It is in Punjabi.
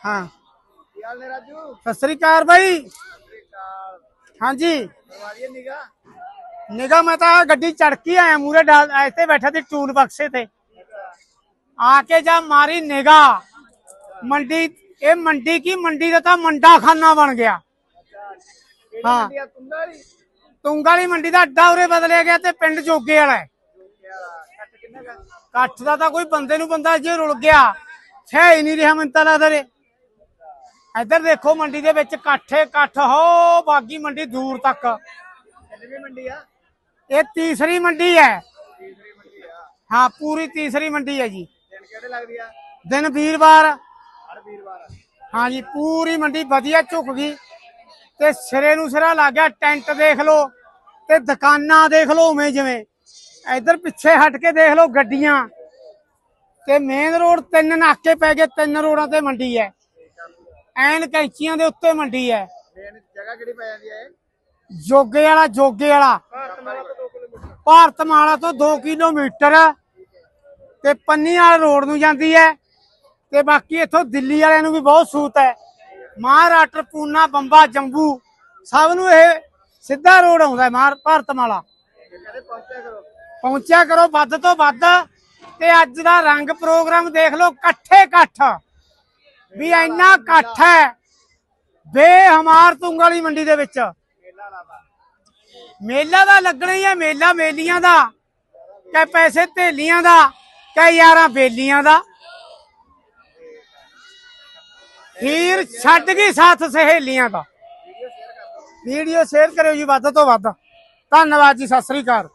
ਹਾਂ। ਕੀ ਹਾਲ ਨੇ ਰਾਜੂ ਸਤਿ ਸ੍ਰੀ ਅਕਾਲ ਬਾਈ। ਹਾਂਜੀ। ਪਰਵਾਰੀਏ ਨਿਗਾ ਨਿਗਾ ਮੈਂ ਤਾਂ ਗੱਡੀ ਚੜ ਕੇ ਆਇਆ ਮੂਰੇ ਡਾਲ, ਇੱਥੇ ਬੈਠਾ ਸੀ ਟੂਲ ਬਕਸੇ ਤੇ। ਆ ਕੇ ਜਾ ਮਾਰੀ ਨਿਗਾ ਮੰਡੀ, ਇਹ ਮੰਡੀ ਕੀ? ਮੰਡੀ ਦਾ ਤਾਂ ਮੰਡਾ ਖਾਨਾ ਬਣ ਗਿਆ। ਹਾਂ। ਮੰਡੀ ਤੁੰਗਾਲੀ ਮੰਡੀ ਦਾ ਅੱਡਾ ਉਰੇ ਬਦਲਿਆ ਗਿਆ ਤੇ ਪਿੰਡ ਜੋਗੇ ਵਾਲਾ ਹੈ। ਕੱਠ ਦਾ ਤਾਂ ਕੋਈ ਬੰਦੇ ਨੂੰ ਬੰਦਾ ਜੇ ਰੁਲ ਗਿਆ, ਛੇ ਹੀ ਨਹੀਂ ਰਿਹਾ ਮੈਨੂੰ ਤਾਂ ਲੱਗਦਾ ਇੱਧਰ ਦੇਖੋ ਮੰਡੀ ਦੇ ਵਿੱਚ ਇਕੱਠੇ ਇਕੱਠ ਹੋ ਬਾਗੀ ਮੰਡੀ ਦੂਰ ਤੱਕ। ਕਿੰਨੀ ਮੰਡੀ ਆ? ਇਹ ਤੀਸਰੀ ਮੰਡੀ ਹੈ। ਤੀਸਰੀ ਮੰਡੀ ਆ। ਹਾਂ ਪੂਰੀ ਤੀਸਰੀ ਮੰਡੀ ਹੈ ਜੀ। ਦਿਨ ਕਿਹੜੇ ਲੱਗਦੀ ਆ? ਦਿਨ ਵੀਰਵਾਰ। ਹਰ ਵੀਰਵਾਰ ਹਾਂ ਜੀ ਪੂਰੀ ਮੰਡੀ ਵਧੀਆ ਝੁਕ ਗਈ। ਤੇ ਸਿਰੇ ਨੂੰ ਸਿਰਾ ਲੱਗ ਗਿਆ ਟੈਂਟ ਦੇਖ ਲਓ ਤੇ ਦੁਕਾਨਾਂ ਦੇਖ ਲਓ ਉਵੇਂ ਜਿਵੇਂ। ਇੱਧਰ ਪਿੱਛੇ ਹਟ ਕੇ ਦੇਖ ਲਓ ਗੱਡੀਆਂ। ਤੇ ਮੇਨ ਰੋਡ ਤਿੰਨ ਨਾਕੇ ਪੈ ਗਏ ਤਿੰਨ ਰੋਡਾਂ ਤੇ ਮੰਡੀ ਹੈ। ਐਨ ਕੈਂਚੀਆਂ ਦੇ ਉੱਤੇ ਮੰਡੀ ਹੈ। ਮੇਨ ਜਗ੍ਹਾ ਕਿਹੜੀ ਪੈ ਜਾਂਦੀ ਆ ਇਹ? ਜੋਗੇ ਵਾਲਾ ਜੋਗੇ ਵਾਲਾ। ਭਾਰਤ ਮਾਲਾ ਤੋਂ 2 ਕਿਲੋਮੀਟਰ ਭਾਰਤ ਮਾਲਾ ਤੋਂ 2 ਕਿਲੋਮੀਟਰ ਤੇ ਪੰਨੀ ਵਾਲਾ ਰੋਡ ਨੂੰ ਜਾਂਦੀ ਹੈ ਤੇ ਬਾਕੀ ਇੱਥੋਂ ਦਿੱਲੀ ਵਾਲਿਆਂ ਨੂੰ ਵੀ ਬਹੁਤ ਸੂਤ ਹੈ। ਮਹਾਰਾਸ਼ਟਰ ਪੂਨਾ ਬੰਬਾ ਜੰਬੂ ਸਭ ਨੂੰ ਇਹ ਸਿੱਧਾ ਰੋਡ ਆਉਂਦਾ ਹੈ ਮਾਰ ਭਾਰਤ ਮਾਲਾ। ਕਹਿੰਦੇ ਪਹੁੰਚਿਆ ਕਰੋ। ਪਹੁੰਚਿਆ ਕਰੋ ਵੱਧ ਤੋਂ ਵੱਧ ਤੇ ਅੱਜ ਦਾ ਰੰਗ ਪ੍ਰੋਗਰਾਮ ਦੇਖ ਲਓ ਇਕੱਠੇ ਇਕੱਠ। ਵੀ ਇੰਨਾ ਇਕੱਠ ਹੈ। ਬੇਹਮਾਰ ਤੁੰਗਾਲੀ ਮੰਡੀ ਦੇ ਵਿੱਚ। ਮੇਲਾ ਦਾ ਲੱਗਣਾ ਹੀ ਹੈ, ਮੇਲਾ ਮੇਲੀਆਂ ਦਾ ਕੈ ਪੈਸੇ ਥੇਲੀਆਂ ਦਾ ਕੈ ਯਾਰਾਂ ਬੇਲੀਆਂ ਦਾ। ਹੀਰ ਛੱਡ ਗਈ ਸਾਥ ਸਹੇਲੀਆਂ ਦਾ। ਵੀਡੀਓ ਸ਼ੇਅਰ ਕਰਿਓ ਜੀ, ਵੱਧ ਤੋਂ ਵੱਧ। ਧੰਨਵਾਦ ਜੀ, ਸਤਿ ਸ੍ਰੀ ਅਕਾਲ।